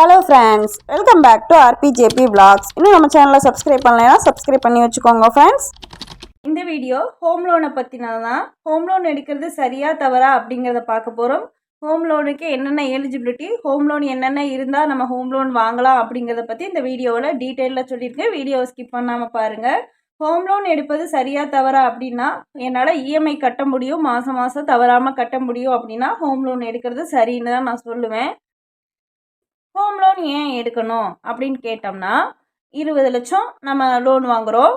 Hello friends welcome back to RPJP vlogs. இன்னும் நம்ம சேனலை சப்ஸ்கிரைப் பண்ணலைன்னா சப்ஸ்கிரைப் பண்ணி வச்சுக்கோங்க ஃப்ரெண்ட்ஸ் இந்த வீடியோ ஹோம் லோனை பற்றினது தான் ஹோம் லோன் எடுக்கிறது சரியா தவறா அப்படிங்கிறத பார்க்க போகிறோம் ஹோம் லோனுக்கு என்னென்ன எலிஜிபிலிட்டி ஹோம் லோன் என்னென்ன இருந்தால் நம்ம ஹோம் லோன் வாங்கலாம் அப்படிங்கிறத பற்றி இந்த வீடியோவில் டீட்டெயிலில் சொல்லியிருக்கேன். வீடியோவை ஸ்கிப் பண்ணாமல் பாருங்கள் ஹோம் லோன் எடுப்பது சரியாக தவறா அப்படின்னா என்னால் இஎம்ஐ கட்ட முடியும். மாதம் மாதம் தவறாமல் கட்ட முடியும் அப்படின்னா ஹோம் லோன் எடுக்கிறது சரின்னு தான் நான் சொல்லுவேன். ஹோம் லோன் ஏன் எடுக்கணும் அப்படின்னு கேட்டோம்னா இருபது லட்சம் நம்ம லோன் வாங்குகிறோம்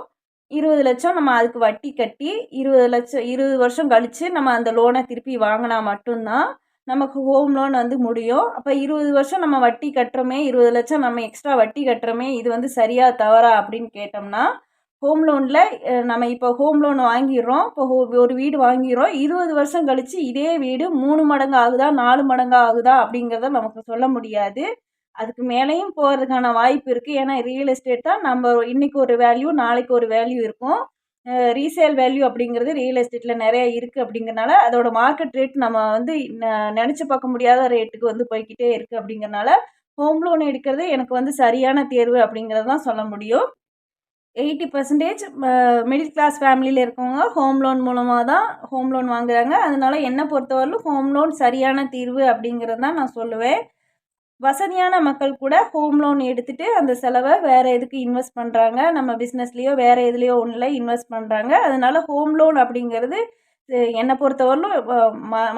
இருபது லட்சம் நம்ம அதுக்கு வட்டி கட்டி இருபது லட்சம் இருபது வருஷம் கழித்து நம்ம அந்த லோனை திருப்பி வாங்கினா மட்டும்தான் நமக்கு ஹோம் லோன் வந்து முடியும். அப்போ இருபது வருஷம் நம்ம வட்டி கட்டுறோமே இருபது லட்சம் நம்ம எக்ஸ்ட்ரா வட்டி கட்டுறோமே இது வந்து சரியா தவறா அப்படின்னு கேட்டோம்னா ஹோம் லோனில் நம்ம இப்போ ஹோம் லோன் வாங்கிடுறோம். இப்போ ஹோ ஒரு வீடு வாங்கிடுறோம். இருபது வருஷம் கழித்து இதே வீடு மூணு மடங்கு ஆகுதா நாலு மடங்கு ஆகுதா அப்படிங்கிறத நமக்கு சொல்ல முடியாது. அதுக்கு மேலேயும் போகிறதுக்கான வாய்ப்பு இருக்குது ஏன்னா ரியல் எஸ்டேட் தான் நம்ம இன்றைக்கி ஒரு வேல்யூ நாளைக்கு ஒரு வேல்யூ இருக்கும். ரீசேல் வேல்யூ அப்படிங்கிறது ரியல் எஸ்டேட்டில் நிறைய இருக்குது அப்படிங்கிறனால அதோட மார்க்கெட் ரேட் நம்ம வந்து நினச்சி பார்க்க முடியாத ரேட்டுக்கு வந்து போய்க்கிட்டே இருக்குது அப்படிங்கிறனால ஹோம் லோன் எடுக்கிறது எனக்கு வந்து சரியான தேர்வு அப்படிங்கிறது தான் சொல்ல முடியும். எயிட்டி பர்சன்டேஜ் மிடில் கிளாஸ் ஃபேமிலியில் இருக்கவங்க ஹோம் லோன் மூலமாக தான் ஹோம் லோன் வாங்குறாங்க. அதனால் என்னை பொறுத்தவரையிலும் ஹோம் லோன் சரியான தீர்வு அப்படிங்கிறது தான் நான் சொல்லுவேன். வசதியான மக்கள் கூட ஹோம் லோன் எடுத்துகிட்டு அந்த செலவை வேறு எதுக்கு இன்வெஸ்ட் பண்ணுறாங்க நம்ம பிஸ்னஸ்லேயோ வேறு எதுலேயோ ஒன்றில் இன்வெஸ்ட் பண்ணுறாங்க அதனால் ஹோம் லோன் அப்படிங்கிறது என்னை பொறுத்தவரையிலும்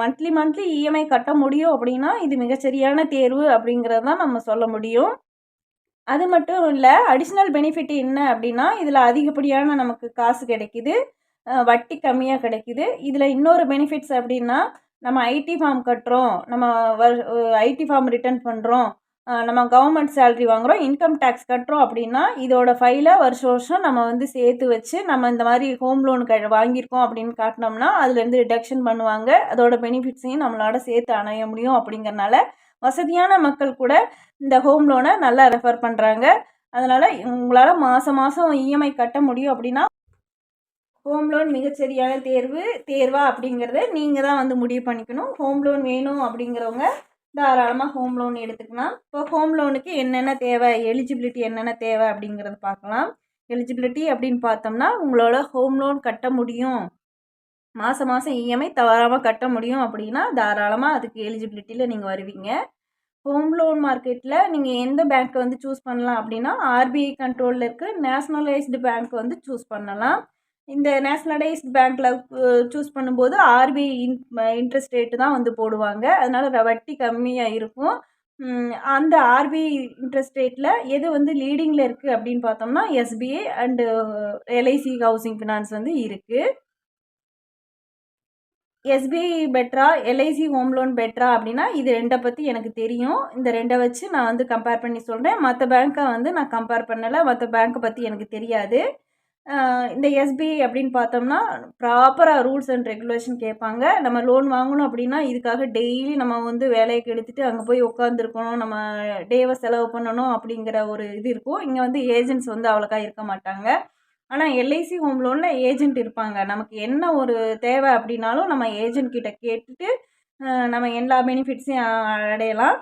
மந்த்லி மந்த்லி இஎம்ஐ கட்ட முடியும் அப்படின்னா இது மிகச்சரியான தேர்வு அப்படிங்கிறது தான் நம்ம சொல்ல முடியும். அது மட்டும் இல்லை அடிஷ்னல் பெனிஃபிட் என்ன அப்படின்னா இதில் அதிகப்படியான நமக்கு காசு கிடைக்குது வட்டி கம்மியாக கிடைக்குது. இதில் இன்னொரு பெனிஃபிட்ஸ் அப்படின்னா நம்ம ஐடி ஃபார்ம் கட்டுறோம் நம்ம ஐடி ஃபார்ம் ரிட்டர்ன் பண்ணுறோம் நம்ம கவர்மெண்ட் சேல்ரி வாங்குகிறோம் இன்கம் டேக்ஸ் கட்டுறோம் அப்படின்னா இதோட ஃபைலை வருஷம் வருஷம் நம்ம வந்து சேர்த்து வச்சு நம்ம இந்த மாதிரி ஹோம் லோன் க வாங்கியிருக்கோம் அப்படின்னு காட்டினோம்னா அதுலேருந்து ரிடக்ஷன் பண்ணுவாங்க. அதோட பெனிஃபிட்ஸையும் நம்மளோட சேர்த்து அணைய முடியும் அப்படிங்கிறனால வசதியான மக்கள் கூட இந்த ஹோம் லோனை நல்லா ரெஃபர் பண்ணுறாங்க அதனால் உங்களால் மாதம் மாதம் இஎம்ஐ கட்ட முடியும் அப்படின்னா ஹோம் லோன் மிகச்சரியான தேர்வு தேர்வா அப்படிங்கிறத நீங்கள் தான் வந்து முடிவு பண்ணிக்கணும். ஹோம் லோன் வேணும் அப்படிங்கிறவங்க தாராளமாக ஹோம் லோன் எடுத்துக்கலாம். இப்போ ஹோம் லோனுக்கு என்னென்ன தேவை? எலிஜிபிலிட்டி என்னென்ன தேவை அப்படிங்கிறத பார்க்கலாம். எலிஜிபிலிட்டி அப்படின்னு பார்த்தோம்னா உங்களோட ஹோம் லோன் கட்ட முடியும். மாதம் மாதம் இஎம்ஐ தவறாமல் கட்ட முடியும் அப்படின்னா தாராளமாக அதுக்கு எலிஜிபிலிட்டியில் நீங்கள் வருவீங்க. ஹோம் லோன் மார்க்கெட்டில் நீங்கள் எந்த பேங்க்கை வந்து சூஸ் பண்ணலாம் அப்படின்னா ஆர்பிஐ கண்ட்ரோலில் இருக்க நேஷ்னலைஸ்டு பேங்க் வந்து சூஸ் பண்ணலாம். இந்த நேஷ்னலைஸ்ட் பேங்க்கில் சூஸ் பண்ணும்போது ஆர்பிஐ இன் இன்ட்ரெஸ்ட் ரேட்டு தான் வந்து போடுவாங்க. அதனால் வட்டி கம்மியாக இருக்கும். அந்த ஆர்பிஐ இன்ட்ரெஸ்ட் ரேட்டில் எது வந்து லீடிங்கில் இருக்குது அப்படின்னு பார்த்தோம்னா SBI and LIC housing finance வந்து இருக்குது எஸ்பிஐ பெட்ரா எல்ஐசி ஹோம் லோன் பெட்ரா அப்படின்னா இது ரெண்டை பற்றி எனக்கு தெரியும். இந்த ரெண்டை வச்சு நான் வந்து கம்பேர் பண்ணி சொல்கிறேன் மற்ற பேங்க்கை வந்து நான் கம்பேர் பண்ணலை. மற்ற பேங்க்கை பற்றி எனக்கு தெரியாது. இந்த எஸ்பிஐ அப்படின்னு பார்த்தோம்னா ப்ராப்பராக ரூல்ஸ் அண்ட் ரெகுலேஷன் கேட்பாங்க. நம்ம லோன் வாங்கணும் அப்படின்னா இதுக்காக டெய்லி நம்ம வந்து வேலைக்கு எடுத்துகிட்டு அங்கே போய் உட்காந்துருக்கணும் நம்ம டேவை செலவு பண்ணணும் அப்படிங்கிற ஒரு இது இருக்கும். இங்கே வந்து ஏஜென்ட்ஸ் வந்து அவ்வளோக்கா இருக்க மாட்டாங்க. ஆனால் எல்ஐசி ஹோம் லோனில் ஏஜென்ட் இருப்பாங்க. நமக்கு என்ன ஒரு தேவை அப்படின்னாலும் நம்ம ஏஜென்ட் கிட்ட கேட்டுட்டு நம்ம எல்லா பெனிஃபிட்ஸையும் அடையலாம்.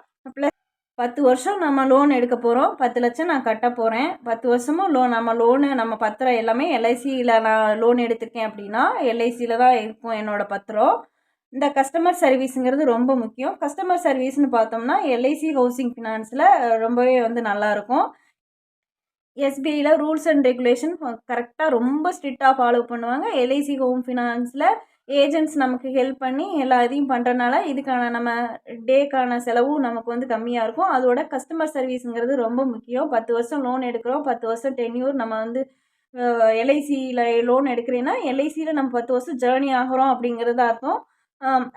பத்து வருஷம் நம்ம லோன் எடுக்க போகிறோம் பத்து லட்சம் நான் கட்ட போகிறேன் பத்து வருஷமும் லோன் நம்ம லோனு நம்ம பத்திரம் எல்லாமே எல்ஐசியில் நான் லோன் எடுத்திருக்கேன் அப்படின்னா எல்ஐசியில் தான் இருக்கும் என்னோடய பத்திரம். இந்த கஸ்டமர் சர்வீஸுங்கிறது ரொம்ப முக்கியம். கஸ்டமர் சர்வீஸ்னு பார்த்தோம்னா எல்ஐசி ஹவுசிங் ஃபினான்ஸில் ரொம்பவே வந்து நல்லாயிருக்கும் எஸ்பிஐயில் ரூல்ஸ் அண்ட் ரெகுலேஷன் கரெக்டாக ரொம்ப ஸ்ட்ரிக்டாக ஃபாலோ பண்ணுவாங்க. எல்ஐசி ஹோம் ஃபினான்ஸில் ஏஜென்ட்ஸ் நமக்கு ஹெல்ப் பண்ணி எல்லா இதையும் பண்ணுறனால இதுக்கான நம்ம டேக்கான செலவும் நமக்கு வந்து கம்மியாக இருக்கும். அதோட கஸ்டமர் சர்வீஸுங்கிறது ரொம்ப முக்கியம். பத்து வருஷம் லோன் எடுக்கிறோம். பத்து வருஷம் டென்யூர் நம்ம வந்து எல்ஐசியில் லோன் எடுக்கிறேன்னா எல்ஐசியில் நம்ம பத்து வருஷம் ஜேர்னி ஆகிறோம் அப்படிங்கிறது அர்த்தம்.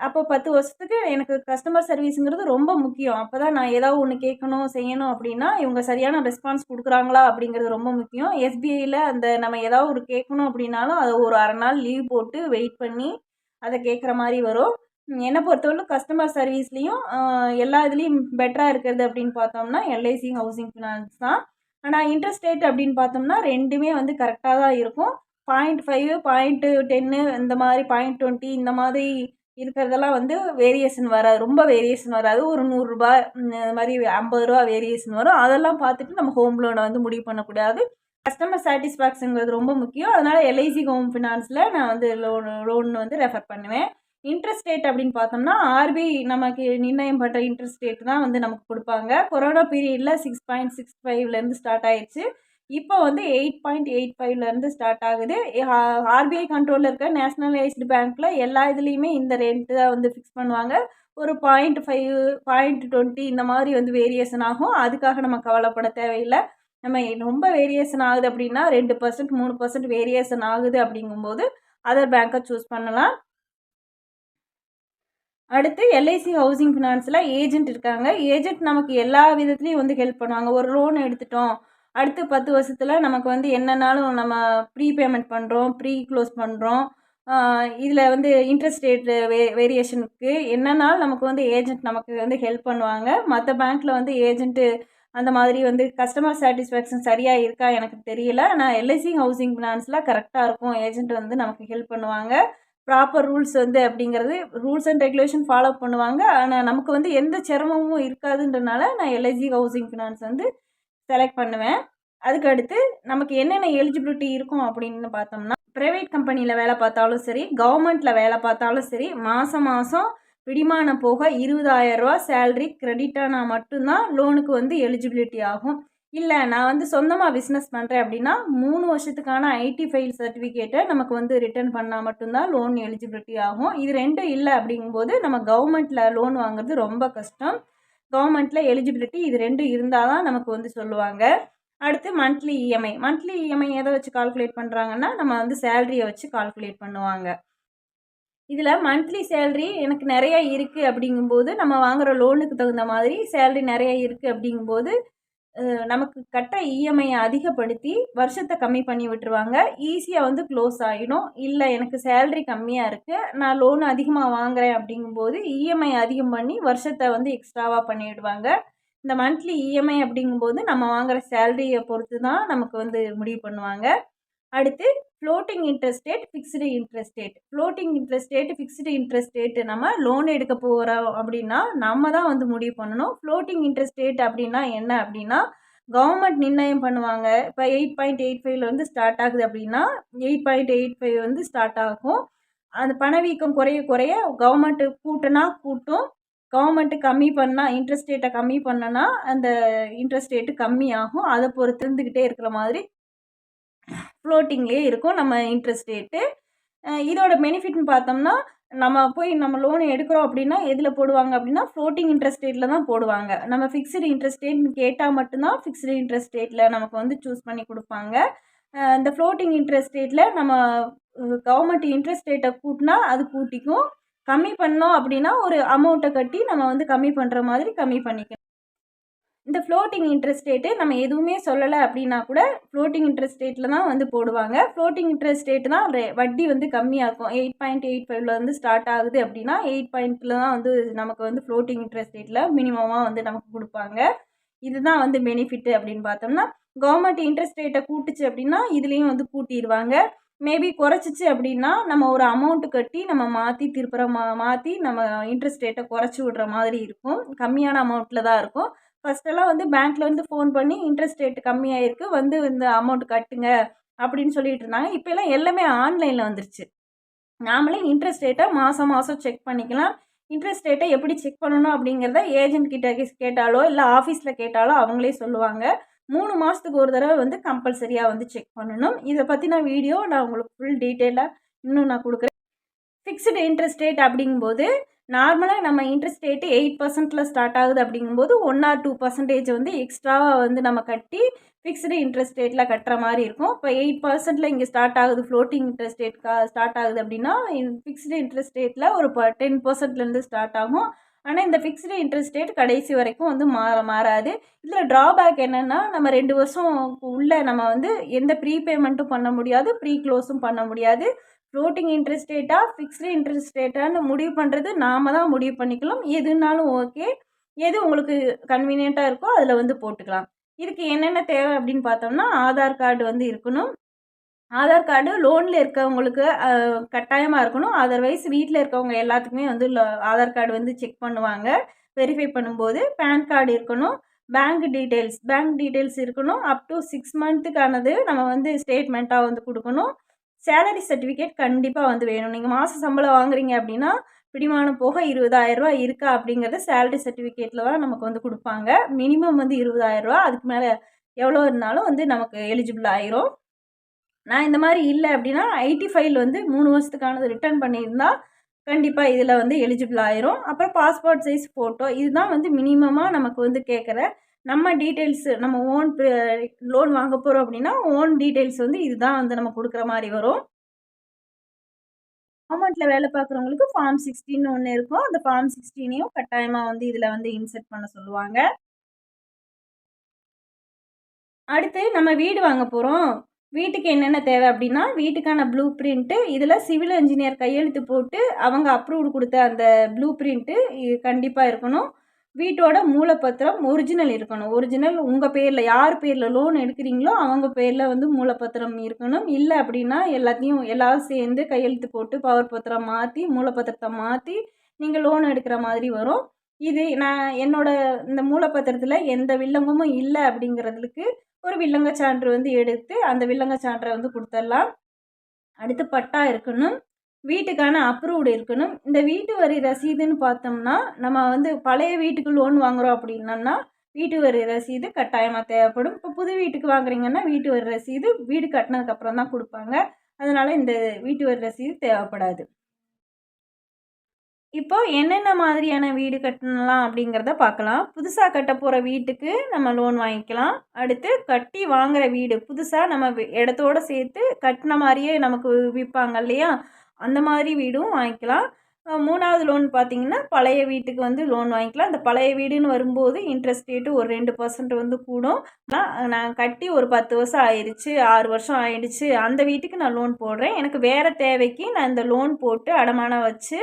அப்போ பத்து வருஷத்துக்கு எனக்கு கஸ்டமர் சர்வீஸுங்கிறது ரொம்ப முக்கியம். அப்போ தான் நான் ஏதாவது ஒன்று கேட்கணும் செய்யணும் அப்படின்னா இவங்க சரியான ரெஸ்பான்ஸ் கொடுக்குறாங்களா அப்படிங்கிறது ரொம்ப முக்கியம். எஸ்பிஐயில் அந்த நம்ம ஏதாவது ஒரு கேட்கணும் அப்படின்னாலும் அதை ஒரு அரை நாள் லீவ் போட்டு வெயிட் பண்ணி அதை கேட்குற மாதிரி வரும். என்னை பொறுத்தவரைக்கும் கஸ்டமர் சர்வீஸ்லேயும் எல்லா இதுலேயும் பெட்டராக இருக்கிறது அப்படின்னு பார்த்தோம்னா எல்ஐசி ஹவுசிங் ஃபினான்ஸ் தான். ஆனால் இன்ட்ரெஸ்ட் ரேட் அப்படின்னு பார்த்தோம்னா ரெண்டுமே வந்து கரெக்டாக தான் இருக்கும். பாயிண்ட் ஃபைவ் பாயிண்ட்டு டென்னு இந்த மாதிரி பாயிண்ட் டுவெண்ட்டி இந்த மாதிரி இருக்கிறதெல்லாம் வந்து வேரியேஷன் வராது. ரொம்ப வேரியேஷன் வராது. ஒரு நூறுரூபா இந்த மாதிரி ஐம்பது ரூபா வேரியேஷன் வரும். அதெல்லாம் பார்த்துட்டு நம்ம ஹோம் லோனை வந்து முடிவு பண்ணக்கூடாது. கஸ்டமர் சாட்டிஸ்ஃபேக்ஷனுங்கிறது ரொம்ப முக்கியம். அதனால் எல்ஐசி ஹோம் ஃபினான்ஸில் நான் வந்து லோன் லோன் வந்து ரெஃபர் பண்ணுவேன். இன்ட்ரெஸ்ட் ரேட் அப்படின்னு பார்த்தோம்னா ஆர்பிஐ நமக்கு நிர்ணயம் பண்ணுற இன்ட்ரெஸ்ட் ரேட் தான் வந்து நமக்கு கொடுப்பாங்க. கொரோனா பீரியடில் சிக்ஸ் பாயிண்ட் சிக்ஸ் ஃபைவ்லேருந்து ஸ்டார்ட் ஆயிடுச்சு இப்போ வந்து எயிட் பாயிண்ட் எயிட் ஃபைவ்லேருந்து ஸ்டார்ட் ஆகுது. ஆர்பிஐ கண்ட்ரோலில் இருக்க நேஷ்னலைஸ்டு பேங்க்கில் எல்லா இதுலேயுமே இந்த ரேட்டு தான் வந்து ஃபிக்ஸ் பண்ணுவாங்க. ஒரு பாயிண்ட் ஃபைவ் பாயிண்ட் டுவெண்ட்டி இந்த மாதிரி வந்து வேரியேஷன் ஆகும். அதுக்காக நம்ம கவலைப்பட தேவையில்லை. நம்ம ரொம்ப வேரியேஷன் ஆகுது அப்படின்னா ரெண்டு பர்சன்ட் மூணு பர்சன்ட் வேரியேஷன் ஆகுது அப்படிங்கும்போது அதர் பேங்க்கை சூஸ் பண்ணலாம். அடுத்து எல்ஐசி ஹவுசிங் ஃபினான்ஸில் ஏஜென்ட் இருக்காங்க. ஏஜென்ட் நமக்கு எல்லா விதத்துலேயும் வந்து ஹெல்ப் பண்ணுவாங்க. ஒரு லோன் எடுத்துட்டோம். அடுத்து பத்து வருஷத்தில் நமக்கு வந்து என்னன்னாலும் நம்ம ப்ரீ பேமெண்ட் பண்ணுறோம் ப்ரீ க்ளோஸ் பண்ணுறோம் இதில் வந்து இன்ட்ரெஸ்ட் ரேட் வே வேரியேஷனுக்கு என்னன்னாலும் நமக்கு வந்து ஏஜென்ட் நமக்கு வந்து ஹெல்ப் பண்ணுவாங்க. மற்ற பேங்க்கில் வந்து ஏஜென்ட்டு அந்த மாதிரி வந்து கஸ்டமர் சாட்டிஸ்ஃபேக்ஷன் சரியாக இருக்கா எனக்கு தெரியல. ஆனால் எல்ஐசி ஹவுசிங் ஃபினான்ஸ்லாம் கரெக்டாக இருக்கும். ஏஜென்ட் வந்து நமக்கு ஹெல்ப் பண்ணுவாங்க. ப்ராப்பர் ரூல்ஸ் வந்து அப்படிங்கிறது ரூல்ஸ் அண்ட் ரெகுலேஷன் ஃபாலோ பண்ணுவாங்க. ஆனால் நமக்கு வந்து எந்த சிரமமும் இருக்காதுன்றனால நான் எல்ஐசி ஹவுசிங் ஃபினான்ஸ் வந்து செலக்ட் பண்ணுவேன். அதுக்கு அடுத்து நமக்கு என்னென்ன எலிஜிபிலிட்டி இருக்கும் அப்படின்னு பார்த்தோம்னா ப்ரைவேட் கம்பெனியில் வேலை பார்த்தாலும் சரி கவர்மெண்ட்டில் வேலை பார்த்தாலும் சரி மாதம் மாதம் விடிமானம் போக இருபதாயிரரூவா சேல்ரி கிரெடிட் மட்டும்தான் லோனுக்கு வந்து எலிஜிபிலிட்டி ஆகும். இல்லை நான் வந்து சொந்தமாக பிஸ்னஸ் பண்ணுறேன் அப்படின்னா மூணு வருஷத்துக்கான ஐடி ஃபைல் சர்டிஃபிகேட்டை நமக்கு வந்து ரிட்டர்ன் பண்ணால் மட்டும்தான் லோன் எலிஜிபிலிட்டி ஆகும். இது ரெண்டும் இல்லை அப்படிங்கும்போது நம்ம கவர்மெண்ட்டில் லோன் வாங்குறது ரொம்ப கஷ்டம். கவர்மெண்ட்டில் எலிஜிபிலிட்டி இது ரெண்டும் இருந்தால் தான் நமக்கு வந்து சொல்லுவாங்க. அடுத்து மந்த்லி இஎம்ஐ மந்த்லி இஎம்ஐ எதை வச்சு கால்குலேட் பண்ணுறாங்கன்னா நம்ம வந்து சேலரியை வச்சு கால்குலேட் பண்ணுவாங்க. இதில் மந்த்லி சேல்ரி எனக்கு நிறைய இருக்குது அப்படிங்கும்போது நம்ம வாங்குகிற லோனுக்கு தகுந்த மாதிரி சேல்ரி நிறைய இருக்குது அப்படிங்கும்போது நமக்கு கட்ட இஎம்ஐயை அதிகப்படுத்தி வருஷத்தை கம்மி பண்ணி விட்டுருவாங்க. ஈஸியாக வந்து க்ளோஸ் ஆகிடும் இல்லை எனக்கு சேல்ரி கம்மியாக இருக்குது நான் லோன் அதிகமாக வாங்குகிறேன் அப்படிங்கும்போது இஎம்ஐ அதிகம் பண்ணி வருஷத்தை வந்து எக்ஸ்ட்ராவாக பண்ணிவிடுவாங்க இந்த மந்த்லி இஎம்ஐ அப்படிங்கும்போது நம்ம வாங்குகிற சேல்ரியை பொறுத்து தான் நமக்கு வந்து முடிவு பண்ணுவாங்க. அடுத்து floating interest rate fixed interest rate floating interest rate fixed interest rate நம்ம லோன் எடுக்க போகிறோம் அப்படின்னா நம்ம தான் வந்து முடிவு பண்ணணும். ஃப்ளோட்டிங் இன்ட்ரெஸ்ட் ரேட் அப்படின்னா என்ன அப்படின்னா கவர்மெண்ட் நிர்ணயம் பண்ணுவாங்க. இப்போ எயிட் பாயிண்ட் எயிட் ஃபைவ்ல வந்து ஸ்டார்ட் ஆகுது அப்படின்னா எயிட் பாயிண்ட் எயிட் ஃபைவ் வந்து ஸ்டார்ட் ஆகும். அந்த பணவீக்கம் குறைய குறைய கவர்மெண்ட்டு கூட்டினா கூட்டும். கவர்மெண்ட்டு கம்மி பண்ணால் இன்ட்ரெஸ்ட் ரேட்டை கம்மி பண்ணனா அந்த இன்ட்ரெஸ்ட் ரேட்டு கம்மியாகும். அதை பொறுத்து இருந்துக்கிட்டே இருக்கிற மாதிரி ஃப்ளோட்டிங்லேயே இருக்கும். நம்ம இன்ட்ரெஸ்ட் ரேட்டு இதோட பெனிஃபிட்னு பார்த்தோம்னா நம்ம போய் நம்ம லோன் எடுக்கிறோம் அப்படின்னா எதில் போடுவாங்க அப்படின்னா ஃப்ளோட்டிங் இன்ட்ரெஸ்ட் ரேட்டில் தான் போடுவாங்க. நம்ம ஃபிக்ஸ்டு இன்ட்ரெஸ்ட் ரேட்னு கேட்டால் மட்டும்தான் ஃபிக்ஸ்டு இன்ட்ரெஸ்ட் ரேட்டில் நமக்கு வந்து சூஸ் பண்ணி கொடுப்பாங்க. இந்த ஃப்ளோட்டிங் இன்ட்ரெஸ்ட் ரேட்டில் நம்ம கவர்மெண்ட் இன்ட்ரெஸ்ட் ரேட்டை கூட்டினா அது கூட்டிக்கும். கம்மி பண்ணோம் அப்படின்னா ஒரு அமௌண்ட்டை கட்டி நம்ம வந்து கம்மி பண்ணுற மாதிரி கம்மி பண்ணிக்கணும். இந்த ஃப்ளோட்டிங் இன்ட்ரெஸ்ட் ரேட்டு நம்ம எதுவுமே சொல்லலை அப்படின்னா கூட ஃப்ளோட்டிங் இன்ட்ரெஸ்ட் ரேட்டில் தான் வந்து போடுவாங்க. ஃப்ளோட்டிங் இன்ட்ரெஸ்ட் ரேட்டு தான் வட்டி வந்து கம்மியாக இருக்கும் எயிட் பாயிண்ட் எயிட் ஃபைவ்ல வந்து ஸ்டார்ட் ஆகுது அப்படின்னா எயிட் பாயிண்ட்டில் தான் வந்து நமக்கு வந்து ஃப்ளோட்டிங் இன்ட்ரெஸ்ட் ரேட்டில் மினிமமாக வந்து நமக்கு கொடுப்பாங்க. இதுதான் வந்து பெனிஃபிட்டு அப்படின்னு பார்த்தோம்னா கவர்மெண்ட் இன்ட்ரெஸ்ட் ரேட்டை கூட்டுச்சு அப்படின்னா இதுலேயும் வந்து கூட்டிடுவாங்க மேபி குறைச்சிச்சு அப்படின்னா நம்ம ஒரு அமௌண்ட்டு கட்டி நம்ம மாற்றி திருப்புற மா மாற்றி நம்ம இன்ட்ரெஸ்ட் ரேட்டை குறைச்சி விட்ற மாதிரி இருக்கும். கம்மியான அமௌண்ட்டில் தான் இருக்கும். ஃபஸ்ட்டெல்லாம் வந்து பேங்க்லேருந்து ஃபோன் பண்ணி இன்ட்ரெஸ்ட் ரேட்டு கம்மியாக இருக்குது வந்து இந்த அமௌண்ட் கட்டுங்க அப்படின்னு சொல்லிட்டு இருந்தாங்க. இப்போல்லாம் எல்லாமே ஆன்லைனில் வந்துருச்சு. நாமளே இன்ட்ரெஸ்ட் ரேட்டை மாதம் மாதம் செக் பண்ணிக்கலாம். இன்ட்ரெஸ்ட் ரேட்டை எப்படி செக் பண்ணணும் அப்படிங்கிறத ஏஜென்ட் கிட்ட கேட்டாலோ இல்லை ஆஃபீஸில் கேட்டாலோ அவங்களே சொல்லுவாங்க. மூணு மாதத்துக்கு ஒரு தடவை வந்து கம்பல்சரியாக வந்து செக் பண்ணணும். இதை பற்றின வீடியோ நான் உங்களுக்கு ஃபுல் டீட்டெயிலாக இன்னும் நான் கொடுக்குறேன். ஃபிக்ஸ்டு இன்ட்ரெஸ்ட் ரேட் அப்படிங்கும்போது நார்மலாக நம்ம இன்ட்ரெஸ்ட் ரேட்டு எயிட் பர்சன்ட்டில் ஸ்டார்ட் ஆகுது அப்படிங்கும்போது ஒன் ஆர் டூ பர்சன்டேஜ் வந்து எக்ஸ்ட்ராவாக வந்து நம்ம கட்டி ஃபிக்ஸ்டு இன்ட்ரெஸ்ட் ரேட்டில் கட்டுற மாதிரி இருக்கும். இப்போ எயிட் பர்சன்ட்டில் இங்கே ஸ்டார்ட் ஆகுது ஃப்ளோட்டிங் இன்ட்ரெஸ்ட் ரேட் ஸ்டார்ட் ஆகுது அப்படின்னா ஃபிக்ஸ்டு இன்ட்ரெஸ்ட் ரேட்டில் ஒரு ப டென் பர்சன்ட்லேருந்து ஸ்டார்ட் ஆகும். ஆனால் இந்த ஃபிக்ஸ்டு இன்ட்ரெஸ்ட் ரேட் கடைசி வரைக்கும் வந்து மா மாறாது. இதில் ட்ராபேக் என்னென்னா நம்ம ரெண்டு வருஷம் உள்ளே நம்ம வந்து எந்த ப்ரீ பேமெண்ட்டும் பண்ண முடியாது ப்ரீ க்ளோஸும் பண்ண முடியாது. ஃப்ளோட்டிங் இன்ட்ரெஸ்ட் ரேட்டா ஃபிக்ஸ்டு இன்ட்ரெஸ்ட் ரேட்டான்னு முடிவு பண்ணுறது நாம தான் முடிவு பண்ணிக்கலாம். எதுனாலும் ஓகே எது உங்களுக்கு கன்வீனியண்ட்டாக இருக்கோ அதில் வந்து போட்டுக்கலாம். இதுக்கு என்னென்ன தேவை அப்படின்னு பார்த்தோம்னா ஆதார் கார்டு வந்து இருக்கணும். ஆதார் கார்டு லோனில் இருக்கவங்களுக்கு கட்டாயமாக இருக்கணும். அதர்வைஸ் வீட்டில் இருக்கவங்க எல்லாத்துக்குமே வந்து ஆதார் கார்டு வந்து செக் பண்ணுவாங்க. வெரிஃபை பண்ணும்போது பேன் கார்டு இருக்கணும். பேங்க் டீட்டெயில்ஸ் பேங்க் டீட்டெயில்ஸ் இருக்கணும். அப் டு சிக்ஸ் மந்த்துக்கானது நம்ம வந்து ஸ்டேட்மெண்ட்டாக வந்து கொடுக்கணும். சேலரி சர்டிஃபிகேட் கண்டிப்பாக வந்து வேணும். நீங்கள் மாத சம்பளம் வாங்குறீங்க அப்படின்னா பிடிமானம் போக இருபதாயிரரூபா இருக்கா அப்படிங்கிறத சேலரி சர்டிஃபிகேட்டில் தான் நமக்கு வந்து கொடுப்பாங்க. மினிமம் வந்து இருபதாயிரரூபா அதுக்கு மேலே எவ்வளோ இருந்தாலும் வந்து நமக்கு எலிஜிபிள் ஆயிரும். நான் இந்த மாதிரி இல்லை அப்படின்னா ஐடி ஃபைல் வந்து மூணு வருஷத்துக்கானது ரிட்டர்ன் பண்ணியிருந்தால் கண்டிப்பாக இதில் வந்து எலிஜிபிள் ஆயிரும். அப்புறம் பாஸ்போர்ட் சைஸ் ஃபோட்டோ இதுதான் வந்து மினிமமாக நமக்கு வந்து கேட்குற நம்ம டீட்டெயில்ஸு நம்ம ஓன் லோன் eh, வாங்க போகிறோம் அப்படின்னா ஓன் டீட்டெயில்ஸ் வந்து இதுதான் வந்து நம்ம கொடுக்குற மாதிரி வரும். கவர்மெண்ட்டில் வேலை பார்க்குறவங்களுக்கு ஃபார்ம் சிக்ஸ்டின்னு ஒன்று இருக்கும். அந்த ஃபார்ம் சிக்ஸ்டீனையும் கட்டாயமாக வந்து இதில் வந்து இன்செர்ட் பண்ண சொல்லுவாங்க. அடுத்து நம்ம வீடு வாங்க போகிறோம் வீட்டுக்கு என்னென்ன தேவை அப்படின்னா வீட்டுக்கான ப்ளூ பிரிண்ட்டு இதில் சிவில் இன்ஜினியர் கையெழுத்து போட்டு அவங்க அப்ரூவ்டு கொடுத்த அந்த ப்ளூ பிரிண்ட்டு கண்டிப்பாக இருக்கணும். வீட்டோட மூலப்பத்திரம் ஒரிஜினல் இருக்கணும். ஒரிஜினல் உங்கள் பேரில் யார் பேரில் லோன் எடுக்கிறீங்களோ அவங்க பேரில் வந்து மூலப்பத்திரம் இருக்கணும். இல்லை அப்படின்னா எல்லாத்தையும் எல்லாரும் சேர்ந்து கையெழுத்து போட்டு பவர் பத்திரம் மாற்றி மூலப்பத்திரத்தை மாற்றி நீங்கள் லோன் எடுக்கிற மாதிரி வரும். இது நான் என்னோட இந்த மூலப்பத்திரத்தில் எந்த வில்லங்கமும் இல்லை அப்படிங்கிறதுக்கு ஒரு வில்லங்க சான்று வந்து எடுத்து அந்த வில்லங்க சான்றை வந்து கொடுத்துடலாம். அடுத்து பட்டா இருக்கணும். வீட்டுக்கான அப்ரூவ்டு இருக்கணும். இந்த வீட்டு வரி ரசீதுன்னு பார்த்தோம்னா நம்ம வந்து பழைய வீட்டுக்கு லோன் வாங்குறோம் அப்படின்னா வீட்டு வரி ரசீது கட்டாயமாக தேவைப்படும். இப்போ புது வீட்டுக்கு வாங்குறீங்கன்னா வீட்டு வரி ரசீது வீடு கட்டினதுக்கப்புறம் தான் கொடுப்பாங்க. அதனால் இந்த வீட்டு வரி ரசீது தேவைப்படாது. இப்போ என்னென்ன மாதிரியான வீடு கட்டலாம் அப்படிங்கிறத பார்க்கலாம். புதுசாக கட்ட போகிற வீட்டுக்கு நம்ம லோன் வாங்கிக்கலாம். அடுத்து கட்டி வாங்குற வீடு புதுசாக நம்ம இடத்தோடு சேர்த்து கட்டின மாதிரியே நமக்கு விற்பாங்க இல்லையா? அந்த மாதிரி வீடும் வாங்கிக்கலாம். மூணாவது லோன் பார்த்திங்கன்னா பழைய வீட்டுக்கு வந்து லோன் வாங்கிக்கலாம். அந்த பழைய வீடுன்னு வரும்போது இன்ட்ரெஸ்ட் ரேட்டு ஒரு ரெண்டு பர்சன்ட் வந்து கூடும். நான் நான் கட்டி ஒரு பத்து வருஷம் ஆயிடுச்சு ஆறு வருஷம் ஆயிடுச்சு அந்த வீட்டுக்கு நான் லோன் போடுறேன். எனக்கு வேறு தேவைக்கு நான் இந்த லோன் போட்டு அடமானம் வச்சு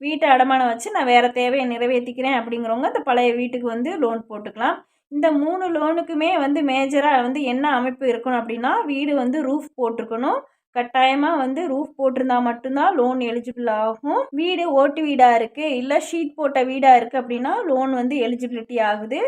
வீட்டை அடமானம் வச்சு நான் வேறு தேவையை நிறைவேற்றிக்கிறேன் அப்படிங்கிறவங்க அந்த பழைய வீட்டுக்கு வந்து லோன் போட்டுக்கலாம். இந்த மூணு லோனுக்குமே வந்து மேஜராக வந்து என்ன அமைப்பு இருக்கணும் அப்படின்னா வீடு வந்து ரூஃப் போட்டிருக்கணும். கட்டாயமாக வந்து ரூஃப் போட்டிருந்தா மட்டும்தான் லோன் எலிஜிபிள் ஆகும். வீடு ஓட்டு வீடாக இருக்குது இல்லை ஷீட் போட்ட வீடாக இருக்குது அப்படின்னா லோன் வந்து எலிஜிபிலிட்டி ஆகுது.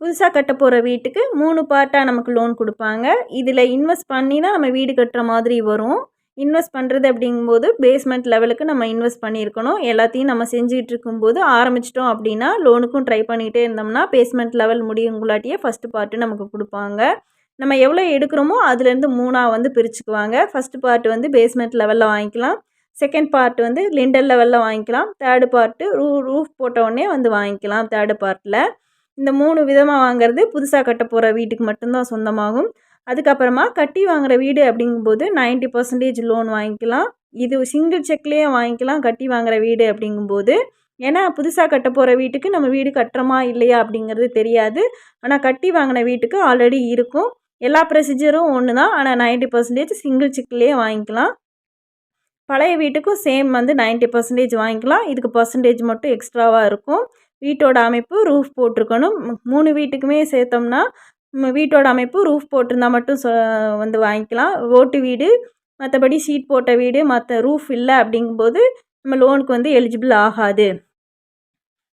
புதுசாக கட்ட போகிற வீட்டுக்கு மூணு பார்ட்டாக நமக்கு லோன் கொடுப்பாங்க. இதில் இன்வெஸ்ட் பண்ணி தான் நம்ம வீடு கட்டுற மாதிரி வரும். இன்வெஸ்ட் பண்ணுறது அப்படிங்கும்போது பேஸ்மெண்ட் லெவலுக்கு நம்ம இன்வெஸ்ட் பண்ணியிருக்கணும். எல்லாத்தையும் நம்ம செஞ்சுக்கிட்டு இருக்கும்போது ஆரம்பிச்சிட்டோம் அப்படின்னா லோனுக்கும் ட்ரை பண்ணிக்கிட்டே இருந்தோம்னா பேஸ்மெண்ட் லெவல் முடியுங்களாட்டியே ஃபஸ்ட்டு பார்ட்டு நமக்கு கொடுப்பாங்க. நம்ம எவ்வளோ எடுக்கிறோமோ அதுலேருந்து மூணாக வந்து பிரிச்சுக்குவாங்க. ஃபஸ்ட்டு பார்ட் வந்து பேஸ்மெண்ட் லெவலில் வாங்கிக்கலாம். செகண்ட் பார்ட் வந்து லிண்டல் லெவலில் வாங்கிக்கலாம். தேர்டு பார்ட்டு ரூ ரூஃப் போட்டவுடனே வந்து வாங்கிக்கலாம் தேர்டு பார்ட்டில் இந்த மூணு விதமாக வாங்குறது புதுசாக கட்ட போகிற வீட்டுக்கு மட்டும்தான் சொந்தமாகும். அதுக்கப்புறமா கட்டி வாங்குற வீடு அப்படிங்கும்போது 90% பர்சன்டேஜ் லோன் வாங்கிக்கலாம். இது சிங்கிள் செக்லேயே வாங்கிக்கலாம் கட்டி வாங்குகிற வீடு அப்படிங்கும்போது. ஏன்னா புதுசாக கட்ட போகிற வீட்டுக்கு நம்ம வீடு கட்டுறோமா இல்லையா அப்படிங்கிறது தெரியாது. ஆனால் கட்டி வாங்கின வீட்டுக்கு ஆல்ரெடி இருக்கும். எல்லா ப்ரொசீஜரும் ஒன்று தான். ஆனால் 90% பர்சன்டேஜ் சிங்கிள் சிக்கிலே வாங்கிக்கலாம். பழைய வீட்டுக்கும் சேம் வந்து 90% பர்சன்டேஜ் வாங்கிக்கலாம். இதுக்கு பர்சன்டேஜ் மட்டும் எக்ஸ்ட்ராவாக இருக்கும். வீட்டோட அமைப்பு ரூஃப் போட்டிருக்கணும். மூணு வீட்டுக்குமே சேர்த்தோம்னா வீட்டோட அமைப்பு ரூஃப் போட்டிருந்தா மட்டும் சொ வந்து வாங்கிக்கலாம். ஓட்டு வீடு மற்றபடி ஷீட் போட்ட வீடு மற்ற ரூஃப் இல்லை அப்படிங்கும்போது நம்ம லோனுக்கு வந்து எலிஜிபிள் ஆகாது.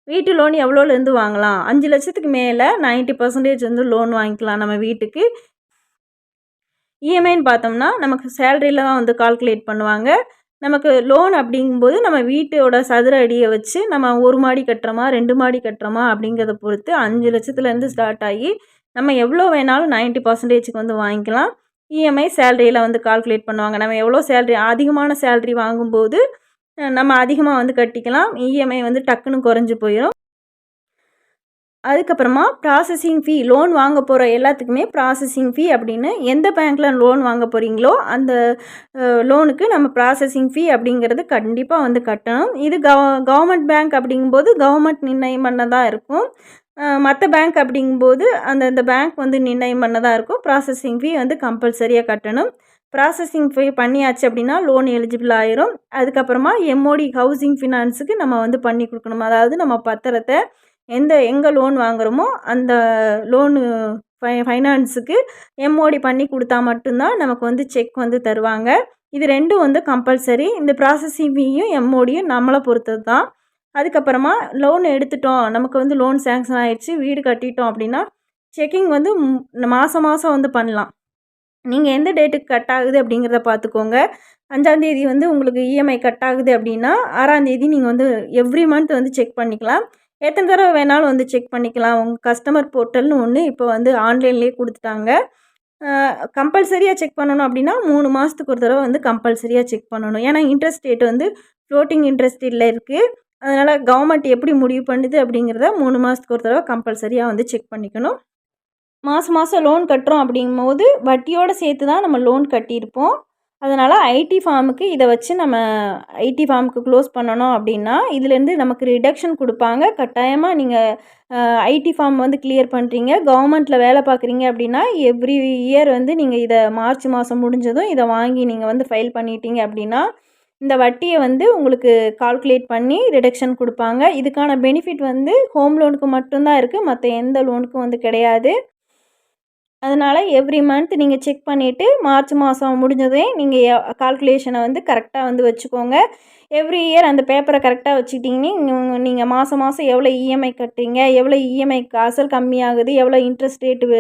வீட்டு லோன் எவ்வளோலேருந்து வாங்கலாம்? அஞ்சு லட்சத்துக்கு மேலே 90% பர்சன்டேஜ் வந்து லோன் வாங்கிக்கலாம் நம்ம வீட்டுக்கு. இஎம்ஐன்னு பார்த்தோம்னா நமக்கு சேலரியில் தான் வந்து கால்குலேட் பண்ணுவாங்க. நமக்கு லோன் அப்படிங்கும்போது நம்ம வீட்டோட சதுர அடியை வச்சு நம்ம ஒரு மாடி கட்டுறோமா ரெண்டு மாடி கட்டுறோமா அப்படிங்கிறத பொறுத்து அஞ்சு லட்சத்துலேருந்து ஸ்டார்ட் ஆகி நம்ம எவ்வளோ வேணாலும் 90% பர்சன்டேஜுக்கு வந்து வாங்கிக்கலாம். இஎம்ஐ சேலரியில் வந்து கால்குலேட் பண்ணுவாங்க. நம்ம எவ்வளோ சேலரி அதிகமான சேலரி வாங்கும்போது நம்ம அதிகமாக வந்து கட்டிக்கலாம். இஎம்ஐ வந்து டக்குன்னு குறைஞ்சி போயிடும் அதுக்கப்புறமா ப்ராசஸிங் ஃபீ லோன் வாங்க போகிற எல்லாத்துக்குமே ப்ராசஸிங் ஃபீ அப்படின்னு எந்த பேங்க்கில் லோன் வாங்க போகிறீங்களோ அந்த லோனுக்கு நம்ம ப்ராசஸிங் ஃபீ அப்படிங்கிறது கண்டிப்பாக வந்து கட்டணும். இது கவ கவர்மெண்ட் பேங்க் அப்படிங்கும்போது கவர்மெண்ட் நிர்ணயம் பண்ணதாக இருக்கும். மற்ற பேங்க் அப்படிங்கும்போது அந்தந்த பேங்க் வந்து நிர்ணயம் பண்ணதாக இருக்கும். ப்ராசஸிங் ஃபீ வந்து கம்பல்சரியாக கட்டணும். ப்ராசஸிங் ஃபீ பண்ணியாச்சு அப்படின்னா லோன் எலிஜிபிள் ஆயிரும். அதுக்கப்புறமா எம்ஓடி ஹவுசிங் ஃபினான்ஸுக்கு நம்ம வந்து பண்ணி கொடுக்கணும். அதாவது நம்ம பத்திரத்தை எந்த எங்கே லோன் வாங்குகிறோமோ அந்த லோனு ஃபை ஃபைனான்ஸுக்கு எம்ஓடி பண்ணி கொடுத்தா மட்டும்தான் நமக்கு வந்து செக் வந்து தருவாங்க. இது ரெண்டும் வந்து கம்பல்சரி இந்த ப்ராசஸிங் ஃபீயும் எம்ஓடியும் நம்மளை பொறுத்தது தான் அதுக்கப்புறமா லோன் எடுத்துட்டோம். நமக்கு வந்து லோன் சேங்ஷன் ஆகிடுச்சு வீடு கட்டிட்டோம் அப்படின்னா செக்கிங் வந்து மாதம் மாதம் வந்து பண்ணலாம். நீங்கள் எந்த டேட்டுக்கு கட் ஆகுது அப்படிங்கிறத பார்த்துக்கோங்க. அஞ்சாந்தேதி வந்து உங்களுக்கு இஎம்ஐ கட் ஆகுது அப்படின்னா ஆறாந்தேதி நீங்கள் வந்து எவ்ரி மந்த் வந்து செக் பண்ணிக்கலாம். எத்தனை தடவை வேணாலும் வந்து செக் பண்ணிக்கலாம். உங்கள் கஸ்டமர் போர்ட்டல்னு ஒன்று இப்போ வந்து ஆன்லைன்லேயே கொடுத்துட்டாங்க. கம்பல்சரியாக செக் பண்ணணும் அப்படின்னா மூணு மாதத்துக்கு ஒரு தடவை வந்து கம்பல்சரியாக செக் பண்ணணும். ஏன்னா இன்ட்ரெஸ்ட் ரேட் வந்து ஃப்ளோட்டிங் இன்ட்ரெஸ்ட் இல்லை இருக்குது அதனால் கவர்மெண்ட் எப்படி முடிவு பண்ணுது அப்படிங்கிறத மூணு மாதத்துக்கு ஒரு தடவை கம்பல்சரியாக வந்து செக் பண்ணிக்கணும். மாதம் மாதம் லோன் கட்டுறோம் அப்படிங்கும்போது வட்டியோடு சேர்த்து தான் நம்ம லோன் கட்டியிருப்போம். அதனால் ஐடி ஃபார்முக்கு இதை வச்சு நம்ம ஐடி ஃபார்முக்கு க்ளோஸ் பண்ணணும் அப்படின்னா இதுலேருந்து நமக்கு ரிடக்ஷன் கொடுப்பாங்க. கட்டாயமாக நீங்கள் ஐடி ஃபார்ம் வந்து கிளியர் பண்ணுறீங்க கவர்மெண்ட்டில் வேலை பார்க்குறீங்க அப்படின்னா எவ்ரி இயர் வந்து நீங்கள் இதை மார்ச் மாதம் முடிஞ்சதும் இதை வாங்கி நீங்கள் வந்து ஃபைல் பண்ணிட்டீங்க அப்படின்னா இந்த வட்டியை வந்து உங்களுக்கு கால்குலேட் பண்ணி ரிடக்ஷன் கொடுப்பாங்க. இதுக்கான பெனிஃபிட் வந்து ஹோம் லோனுக்கு மட்டும்தான் இருக்குது மற்ற எந்த லோனுக்கும் வந்து கிடையாது. அதனால் எவ்ரி மந்த் நீங்கள் செக் பண்ணிவிட்டு மார்ச் மாதம் முடிஞ்சதே நீங்கள் கால்குலேஷனை வந்து கரெக்டாக வந்து வச்சுக்கோங்க. எவ்ரி இயர் அந்த பேப்பரை கரெக்டாக வச்சுக்கிட்டிங்கன்னா நீங்கள் மாதம் மாதம் எவ்வளோ இஎம்ஐ கட்டுறீங்க எவ்வளோ இஎம்ஐ அசல் கம்மியாகுது எவ்வளோ இன்ட்ரெஸ்ட் ரேட்டு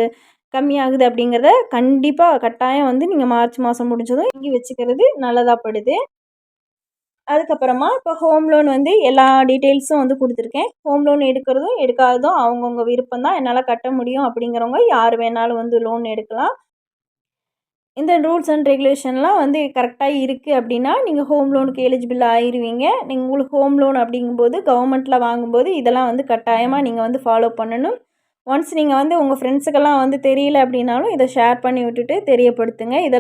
கம்மியாகுது அப்படிங்கிறத கண்டிப்பாக கட்டாயம் வந்து நீங்கள் மார்ச் மாதம் முடிஞ்சதும் வாங்கி வச்சுக்கிறது நல்லதாக படுது அதுக்கப்புறமா இப்போ ஹோம் லோன் வந்து எல்லா டீட்டெயில்ஸும் வந்து கொடுத்துருக்கேன். ஹோம் லோன் எடுக்கிறதும் எடுக்காததும் அவங்கவுங்க விருப்பம் தான் என்னால் கட்ட முடியும் அப்படிங்கிறவங்க யார் வேணாலும் வந்து லோன் எடுக்கலாம். இந்த ரூல்ஸ் அண்ட் ரெகுலேஷன்லாம் வந்து கரெக்டாக இருக்குது அப்படின்னா நீங்கள் ஹோம் லோனுக்கு எலிஜிபிள் ஆயிடுவீங்க நீங்கள் உங்களுக்கு ஹோம் லோன் அப்படிங்கும்போது கவர்மெண்ட்டில் வாங்கும்போது இதெல்லாம் வந்து கட்டாயமாக நீங்கள் வந்து ஃபாலோ பண்ணணும். ஒன்ஸ் நீங்கள் வந்து உங்கள் ஃப்ரெண்ட்ஸுக்கெல்லாம் வந்து தெரியல அப்படின்னாலும் இதை ஷேர் பண்ணி விட்டுட்டு தெரியப்படுத்துங்க. இதை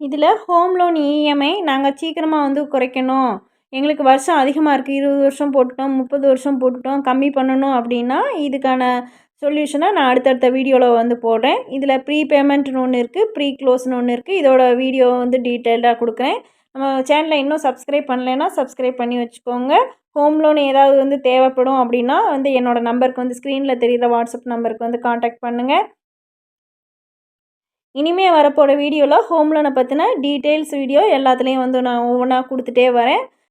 இதில் ஹோம் லோன் இஎம்ஐ நாங்கள் சீக்கிரமாக வந்து குறைக்கணும். எங்களுக்கு வருஷம் அதிகமாக இருக்குது. இருபது வருஷம் போட்டுட்டோம் முப்பது வருஷம் போட்டுட்டோம் கம்மி பண்ணணும் அப்படின்னா இதுக்கான சொல்யூஷனாக நான் அடுத்தடுத்த வீடியோவில் வந்து போடுறேன். இதில் ப்ரீ பேமெண்ட்னு ஒன்று இருக்குது ப்ரீ க்ளோஸ்னு ஒன்று இருக்குது. இதோட வீடியோ வந்து டீட்டெயில்டாக கொடுக்குறேன். நம்ம சேனலை இன்னும் சப்ஸ்கிரைப் பண்ணலைன்னா சப்ஸ்கிரைப் பண்ணி வச்சுக்கோங்க. ஹோம் லோன் ஏதாவது வந்து தேவைப்படும் அப்படின்னா வந்து என்னோடய நம்பருக்கு வந்து ஸ்க்ரீனில் தெரிகிற வாட்ஸ்அப் நம்பருக்கு வந்து காண்டாக்ட் பண்ணுங்கள் இனிமேல் வரப்போகிற வீடியோவில் ஹோம் லோனை பற்றின டீட்டெயில்ஸ் வீடியோ எல்லாத்துலேயும் வந்து நான் ஒவ்வொன்றா கொடுத்துட்டே வரேன்.